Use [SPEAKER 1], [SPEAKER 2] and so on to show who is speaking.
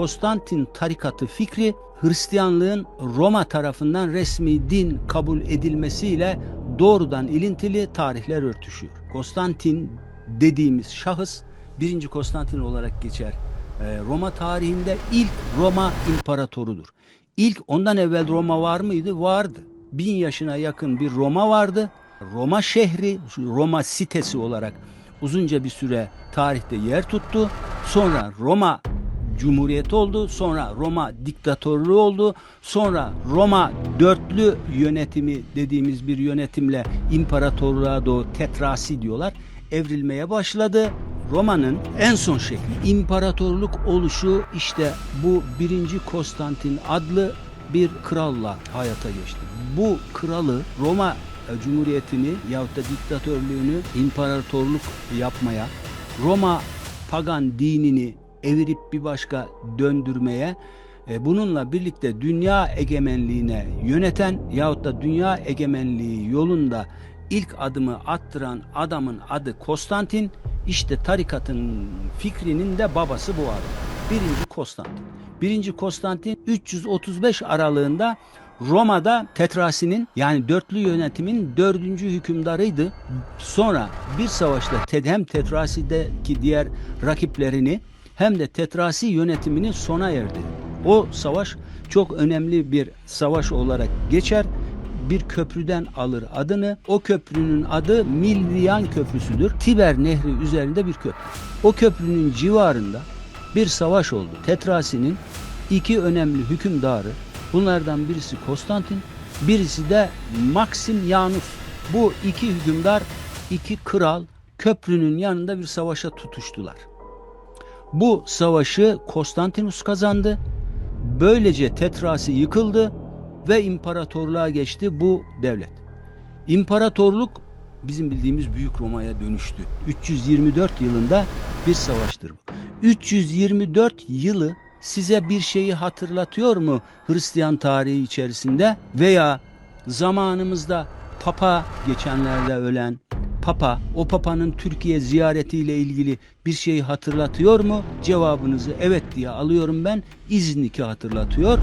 [SPEAKER 1] Konstantin tarikatı fikri Hristiyanlığın Roma tarafından resmi din kabul edilmesiyle doğrudan ilintili tarihler örtüşüyor. Konstantin dediğimiz şahıs 1. Konstantin olarak geçer. Ee, Roma tarihinde ilk Roma imparatorudur. İlk ondan evvel Roma var mıydı? Vardı. Bin yaşına yakın bir Roma vardı. Roma şehri, Roma sitesi olarak uzunca bir süre tarihte yer tuttu. Sonra Roma Cumhuriyeti oldu. Sonra Roma diktatörlüğü oldu. Sonra Roma dörtlü yönetimi dediğimiz bir yönetimle imparatorluğa doğru tetrasi diyorlar. Evrilmeye başladı. Roma'nın en son şekli imparatorluk oluşu işte bu birinci Konstantin adlı bir kralla hayata geçti. Bu kralı Roma Cumhuriyeti'ni yahut da diktatörlüğünü imparatorluk yapmaya, Roma pagan dinini evirip bir başka döndürmeye, e, bununla birlikte dünya egemenliğine yöneten yahut da dünya egemenliği yolunda ilk adımı attıran adamın adı Konstantin. İşte tarikatın fikrinin de babası bu adam. Birinci Konstantin. Birinci Konstantin 335 aralığında Roma'da Tetrasi'nin yani dörtlü yönetimin dördüncü hükümdarıydı. Sonra bir savaşta hem Tetrasi'deki diğer rakiplerini hem de Tetrasi yönetimini sona erdi. O savaş çok önemli bir savaş olarak geçer. Bir köprüden alır adını. O köprünün adı Milvian Köprüsü'dür. Tiber Nehri üzerinde bir köprü. O köprünün civarında bir savaş oldu. Tetrasi'nin iki önemli hükümdarı bunlardan birisi Konstantin, birisi de Maximianus. Bu iki hükümdar, iki kral köprünün yanında bir savaşa tutuştular. Bu savaşı Konstantinus kazandı. Böylece Tetrasi yıkıldı ve imparatorluğa geçti bu devlet. İmparatorluk bizim bildiğimiz Büyük Roma'ya dönüştü. 324 yılında bir savaştır bu. 324 yılı size bir şeyi hatırlatıyor mu Hristiyan tarihi içerisinde veya zamanımızda Papa geçenlerde ölen Papa, o Papa'nın Türkiye ziyaretiyle ilgili bir şeyi hatırlatıyor mu? Cevabınızı evet diye alıyorum ben. İznik'i hatırlatıyor.